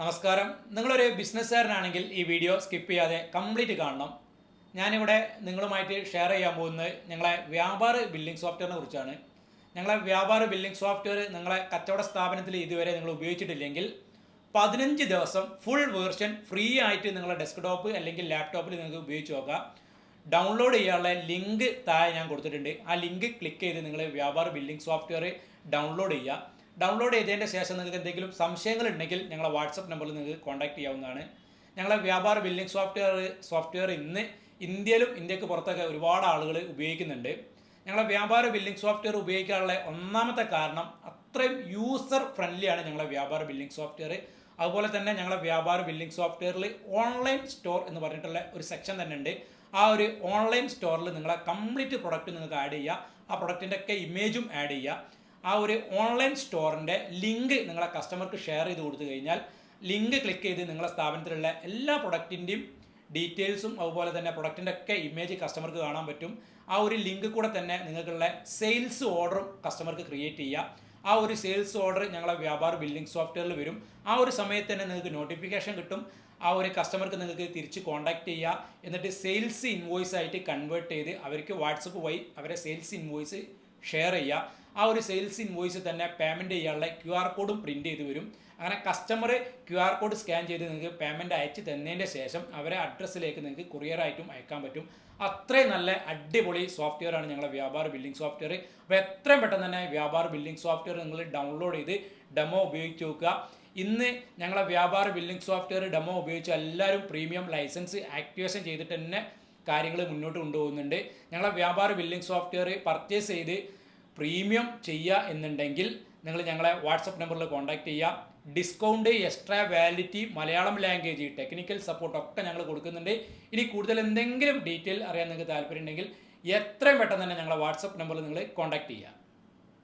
നമസ്കാരം. നിങ്ങളൊരു ബിസിനസ്സുകാരനാണെങ്കിൽ ഈ വീഡിയോ സ്കിപ്പ് ചെയ്യാതെ കംപ്ലീറ്റ് കാണണം. ഞാനിവിടെ നിങ്ങളുമായിട്ട് ഷെയർ ചെയ്യാൻ പോകുന്നത് ഞങ്ങളെ വ്യാപാര ബില്ലിംഗ് സോഫ്റ്റ്വെയറിനെ കുറിച്ചാണ്. ഞങ്ങളെ വ്യാപാര ബില്ലിംഗ് സോഫ്റ്റ്വെയർ നിങ്ങളെ കച്ചവട സ്ഥാപനത്തിൽ ഇതുവരെ നിങ്ങൾ ഉപയോഗിച്ചിട്ടില്ലെങ്കിൽ പതിനഞ്ച് ദിവസം ഫുൾ വേർഷൻ ഫ്രീ ആയിട്ട് നിങ്ങളുടെ ഡെസ്ക്ടോപ്പ് അല്ലെങ്കിൽ ലാപ്ടോപ്പിൽ നിങ്ങൾക്ക് ഉപയോഗിച്ച് നോക്കാം. ഡൗൺലോഡ് ചെയ്യാനുള്ള ലിങ്ക് താഴെ ഞാൻ കൊടുത്തിട്ടുണ്ട്. ആ ലിങ്ക് ക്ലിക്ക് ചെയ്ത് നിങ്ങൾ വ്യാപാര ബില്ലിംഗ് സോഫ്റ്റ്വെയർ ഡൗൺലോഡ് ചെയ്യുക. ഡൗൺലോഡ് ചെയ്തതിന്റെ ശേഷം നിങ്ങൾക്ക് എന്തെങ്കിലും സംശയങ്ങൾ ഉണ്ടെങ്കിൽ ഞങ്ങളെ വാട്സപ്പ് നമ്പറിൽ നിങ്ങൾക്ക് കോൺടാക്ട് ചെയ്യാവുന്നതാണ്. ഞങ്ങളെ വ്യാപാര ബില്ലിംഗ് സോഫ്റ്റ്വെയർ സോഫ്റ്റ്വെയർ ഇന്ന് ഇന്ത്യയിലും ഇന്ത്യയ്ക്ക് പുറത്തൊക്കെ ഒരുപാട് ആളുകൾ ഉപയോഗിക്കുന്നുണ്ട്. ഞങ്ങളെ വ്യാപാര ബില്ലിംഗ് സോഫ്റ്റ്വെയർ ഉപയോഗിക്കാനുള്ള ഒന്നാമത്തെ കാരണം അത്രയും യൂസർ ഫ്രണ്ട്ലിയാണ് ഞങ്ങളെ വ്യാപാര ബില്ലിംഗ് സോഫ്റ്റ്വെയർ അതുപോലെ തന്നെ ഞങ്ങളെ വ്യാപാര ബില്ലിംഗ് സോഫ്റ്റ്വെയറിൽ ഓൺലൈൻ സ്റ്റോർ എന്ന് പറഞ്ഞിട്ടുള്ള ഒരു സെക്ഷൻ തന്നെ ഉണ്ട്. ആ ഒരു ഓൺലൈൻ സ്റ്റോറിൽ നിങ്ങളെ കംപ്ലീറ്റ് പ്രൊഡക്റ്റ് നിങ്ങൾക്ക് ആഡ് ചെയ്യുക ആ പ്രൊഡക്റ്റിന്റെ ഒക്കെ ഇമേജും ആഡ് ചെയ്യുക ആ ഒരു ഓൺലൈൻ സ്റ്റോറിന്റെ ലിങ്ക് നിങ്ങളെ കസ്റ്റമർക്ക് ഷെയർ ചെയ്ത് കൊടുത്തു കഴിഞ്ഞാൽ ലിങ്ക് ക്ലിക്ക് ചെയ്ത് നിങ്ങളെ സ്ഥാപനത്തിലുള്ള എല്ലാ പ്രൊഡക്റ്റിന്റെയും ഡീറ്റെയിൽസും അതുപോലെ തന്നെ പ്രൊഡക്റ്റിന്റെ ഒക്കെ ഇമേജ് കസ്റ്റമർക്ക് കാണാൻ പറ്റും. ആ ഒരു ലിങ്ക് കൂടെ തന്നെ നിങ്ങൾക്കുള്ള സെയിൽസ് ഓർഡറും കസ്റ്റമർക്ക് ക്രിയേറ്റ് ചെയ്യുക ആ ഒരു സെയിൽസ് ഓർഡർ ഞങ്ങളെ വ്യാപാര ബില്ലിംഗ് സോഫ്റ്റ്വെയറിൽ വരും. ആ ഒരു സമയത്ത് തന്നെ നിങ്ങൾക്ക് നോട്ടിഫിക്കേഷൻ കിട്ടും. ആ ഒരു കസ്റ്റമർക്ക് നിങ്ങൾക്ക് തിരിച്ച് കോൺടാക്ട് ചെയ്യുക എന്നിട്ട് സെയിൽസ് ഇൻവോയ്സ് ആയിട്ട് കൺവേർട്ട് ചെയ്ത് അവർക്ക് വാട്സപ്പ് വഴി അവരെ സെയിൽസ് ഇൻവോയ്സ് ഷെയർ ചെയ്യുക. ആ ഒരു സെയിൽസ് ഇൻവോയ്സ് തന്നെ പേയ്മെന്റ് ചെയ്യാനുള്ള ക്യു ആർ കോഡും പ്രിന്റ് ചെയ്ത് വരും. അങ്ങനെ customer Q R code scan ചെയ്ത് നിങ്ങൾക്ക് പേയ്മെന്റ് അയച്ച് തന്നതിന്റെ ശേഷം അവരെ അഡ്രസ്സിലേക്ക് നിങ്ങൾക്ക് കൊറിയറായിട്ടും അയക്കാൻ പറ്റും. അത്രയും നല്ല അടിപൊളി സോഫ്റ്റ്വെയർ ആണ് ഞങ്ങളുടെ വ്യാപാര ബില്ലിംഗ് സോഫ്റ്റ്വെയർ അപ്പോൾ എത്രയും പെട്ടെന്ന് തന്നെ വ്യാപാര ബില്ലിംഗ് സോഫ്റ്റ്വെയർ നിങ്ങൾ ഡൗൺലോഡ് ചെയ്ത് ഡെമോ ഉപയോഗിച്ച് നോക്കുക. ഇന്ന് ഞങ്ങളുടെ വ്യാപാര ബില്ലിംഗ് സോഫ്റ്റ്വെയർ ഡെമോ ഉപയോഗിച്ച് എല്ലാവരും പ്രീമിയം ലൈസൻസ് ആക്ടിവേഷൻ ചെയ്തിട്ട് തന്നെ കാര്യങ്ങൾ മുന്നോട്ട് കൊണ്ടുപോകുന്നുണ്ട്. ഞങ്ങളെ വ്യാപാര ബില്ലിംഗ് സോഫ്റ്റ്വെയർ പർച്ചേസ് ചെയ്ത് പ്രീമിയം ചെയ്യുക എന്നുണ്ടെങ്കിൽ നിങ്ങൾ ഞങ്ങളെ വാട്സപ്പ് നമ്പറിൽ കോൺടാക്ട് ചെയ്യുക. Discount extra validity Malayalam language technical support ഒക്കെ ഞങ്ങൾ കൊടുക്കുന്നുണ്ട്. ഇനി കൂടുതൽ എന്തെങ്കിലും ഡീറ്റെയിൽ അറിയാൻ നിങ്ങൾക്ക് താല്പര്യം ഉണ്ടെങ്കിൽ എത്രയും പെട്ടെന്ന് തന്നെ ഞങ്ങളെ വാട്സപ്പ് നമ്പറിൽ നിങ്ങൾ കോൺടാക്ട് ചെയ്യുക.